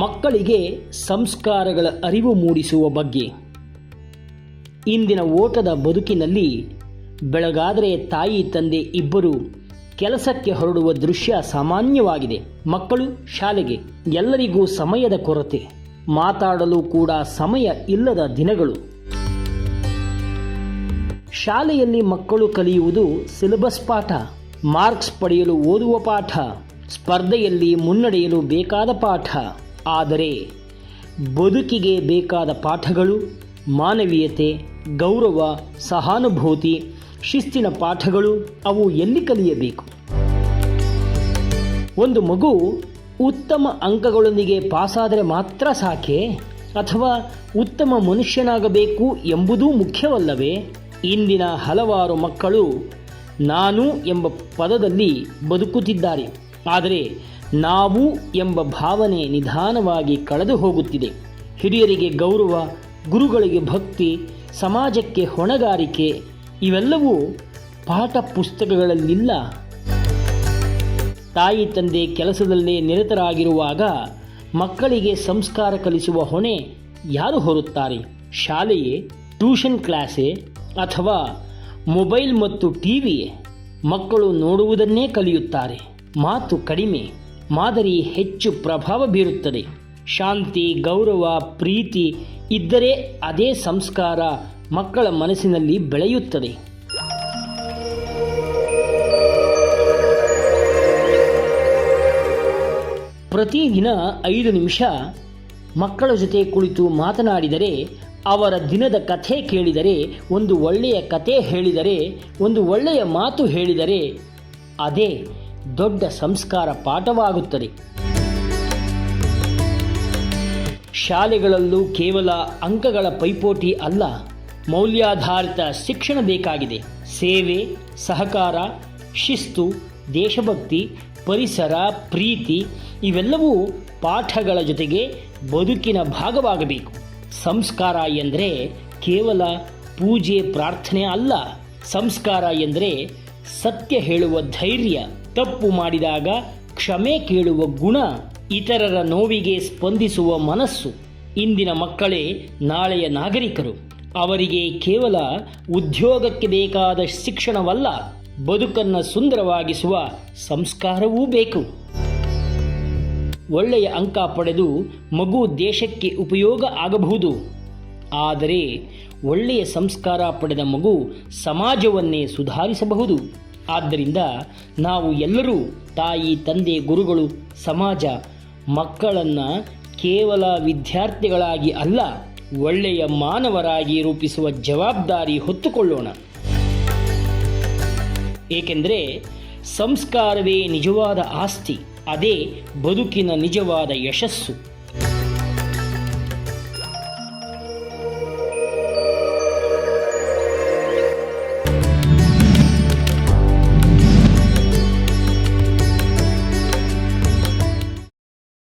ಮಕ್ಕಳಿಗೆ ಸಂಸ್ಕಾರಗಳ ಅರಿವು ಮೂಡಿಸುವ ಬಗ್ಗೆ. ಇಂದಿನ ಓಟದ ಬದುಕಿನಲ್ಲಿ ಬೆಳಗಾದರೆ ತಾಯಿ ತಂದೆ ಇಬ್ಬರು ಕೆಲಸಕ್ಕೆ ಹೊರಡುವ ದೃಶ್ಯ ಸಾಮಾನ್ಯವಾಗಿದೆ. ಮಕ್ಕಳು ಶಾಲೆಗೆ ಎಲ್ಲರಿಗೂ ಸಮಯದ ಕೊರತೆ, ಮಾತಾಡಲು ಕೂಡ ಸಮಯ ಇಲ್ಲದ ದಿನಗಳು. ಶಾಲೆಯಲ್ಲಿ ಮಕ್ಕಳು ಕಲಿಯುವುದು ಸಿಲೆಬಸ್ ಪಾಠ, ಮಾರ್ಕ್ಸ್ ಪಡೆಯಲು ಓದುವ ಪಾಠ, ಸ್ಪರ್ಧೆಯಲ್ಲಿ ಮುನ್ನಡೆಯಲು ಬೇಕಾದ ಪಾಠ. ಆದರೆ ಬದುಕಿಗೆ ಬೇಕಾದ ಪಾಠಗಳು, ಮಾನವೀಯತೆ, ಗೌರವ, ಸಹಾನುಭೂತಿ, ಶಿಸ್ತಿನ ಪಾಠಗಳು, ಅವು ಎಲ್ಲಿ ಕಲಿಯಬೇಕು? ಒಂದು ಮಗು ಉತ್ತಮ ಅಂಕಗಳೊಂದಿಗೆ ಪಾಸಾದರೆ ಮಾತ್ರ ಸಾಕೆ? ಅಥವಾ ಉತ್ತಮ ಮನುಷ್ಯನಾಗಬೇಕು ಎಂಬುದೂ ಮುಖ್ಯವಲ್ಲವೇ? ಇಂದಿನ ಹಲವಾರು ಮಕ್ಕಳು ನಾನು ಎಂಬ ಪದದಲ್ಲಿ ಬದುಕುತ್ತಿದ್ದಾರೆ. ಆದರೆ ನಾವು ಎಂಬ ಭಾವನೆ ನಿಧಾನವಾಗಿ ಕಳೆದು ಹೋಗುತ್ತಿದೆ. ಹಿರಿಯರಿಗೆ ಗೌರವ, ಗುರುಗಳಿಗೆ ಭಕ್ತಿ, ಸಮಾಜಕ್ಕೆ ಹೊಣೆಗಾರಿಕೆ, ಇವೆಲ್ಲವೂ ಪಾಠ ಪುಸ್ತಕಗಳಲ್ಲಿಲ್ಲ. ತಾಯಿ ತಂದೆ ಕೆಲಸದಲ್ಲೇ ನಿರತರಾಗಿರುವಾಗ ಮಕ್ಕಳಿಗೆ ಸಂಸ್ಕಾರ ಕಲಿಸುವ ಹೊಣೆ ಯಾರು ಹೊರುತ್ತಾರೆ? ಶಾಲೆಯೇ, ಟ್ಯೂಷನ್ ಕ್ಲಾಸೇ, ಅಥವಾ ಮೊಬೈಲ್ ಮತ್ತು ಟಿವಿಯೇ? ಮಕ್ಕಳು ನೋಡುವುದನ್ನೇ ಕಲಿಯುತ್ತಾರೆ. ಮಾತು ಕಡಿಮೆ. ಮಾದರಿ ಹೆಚ್ಚು ಪ್ರಭಾವ ಬೀರುತ್ತದೆ. ಶಾಂತಿ, ಗೌರವ, ಪ್ರೀತಿ ಇದ್ದರೆ ಅದೇ ಸಂಸ್ಕಾರ ಮಕ್ಕಳ ಮನಸ್ಸಿನಲ್ಲಿ ಬೆಳೆಯುತ್ತದೆ. ಪ್ರತಿದಿನ ಐದು ನಿಮಿಷ ಮಕ್ಕಳ ಜೊತೆ ಕುಳಿತು ಮಾತನಾಡಿದರೆ, ಅವರ ದಿನದ ಕಥೆ ಕೇಳಿದರೆ, ಒಂದು ಒಳ್ಳೆಯ ಕತೆ ಹೇಳಿದರೆ, ಒಂದು ಒಳ್ಳೆಯ ಮಾತು ಹೇಳಿದರೆ, ಅದೇ ದೊಡ್ಡ ಸಂಸ್ಕಾರ ಪಾಠವಾಗುತ್ತದೆ. ಶಾಲೆಗಳಲ್ಲೂ ಕೇವಲ ಅಂಕಗಳ ಪೈಪೋಟಿ ಅಲ್ಲ, ಮೌಲ್ಯಾಧಾರಿತ ಶಿಕ್ಷಣ ಬೇಕಾಗಿದೆ. ಸೇವೆ, ಸಹಕಾರ, ಶಿಸ್ತು, ದೇಶಭಕ್ತಿ, ಪರಿಸರ, ಪ್ರೀತಿ ಇವೆಲ್ಲವೂ ಪಾಠಗಳ ಜೊತೆಗೆ ಬದುಕಿನ ಭಾಗವಾಗಬೇಕು. ಸಂಸ್ಕಾರ ಎಂದರೆ ಕೇವಲ ಪೂಜೆ, ಪ್ರಾರ್ಥನೆ ಅಲ್ಲ. ಸಂಸ್ಕಾರ ಎಂದರೆ ಸತ್ಯ ಹೇಳುವ ಧೈರ್ಯ. ತಪ್ಪು ಮಾಡಿದಾಗ ಕ್ಷಮೆ ಕೇಳುವ ಗುಣ ಇತರರ ನೋವಿಗೆ ಸ್ಪಂದಿಸುವ ಮನಸ್ಸು. ಇಂದಿನ ಮಕ್ಕಳೇ, ನಾಳೆಯ ನಾಗರಿಕರು, ಅವರಿಗೆ ಕೇವಲ ಉದ್ಯೋಗಕ್ಕೆ ಬೇಕಾದ ಶಿಕ್ಷಣವಲ್ಲ, ಬದುಕನ್ನು ಸುಂದರವಾಗಿಸುವ ಸಂಸ್ಕಾರವೂ ಬೇಕು. ಒಳ್ಳೆಯ ಅಂಕ ಪಡೆದು ಮಗು ದೇಶಕ್ಕೆ ಉಪಯೋಗ ಆಗಬಹುದು. ಆದರೆ ಒಳ್ಳೆಯ ಸಂಸ್ಕಾರ ಪಡೆದ ಮಗು ಸಮಾಜವನ್ನೇ ಸುಧಾರಿಸಬಹುದು. ಆದ್ದರಿಂದ ನಾವು ಎಲ್ಲರೂ ತಾಯಿ, ತಂದೆ, ಗುರುಗಳು, ಸಮಾಜ, ಮಕ್ಕಳನ್ನು ಕೇವಲ ವಿದ್ಯಾರ್ಥಿಗಳಾಗಿ ಅಲ್ಲ, ಒಳ್ಳೆಯ ಮಾನವರಾಗಿ ರೂಪಿಸುವ ಜವಾಬ್ದಾರಿ ಹೊತ್ತುಕೊಳ್ಳೋಣ. ಏಕೆಂದರೆ ಸಂಸ್ಕಾರವೇ ನಿಜವಾದ ಆಸ್ತಿ, ಅದೇ ಬದುಕಿನ ನಿಜವಾದ ಯಶಸ್ಸು.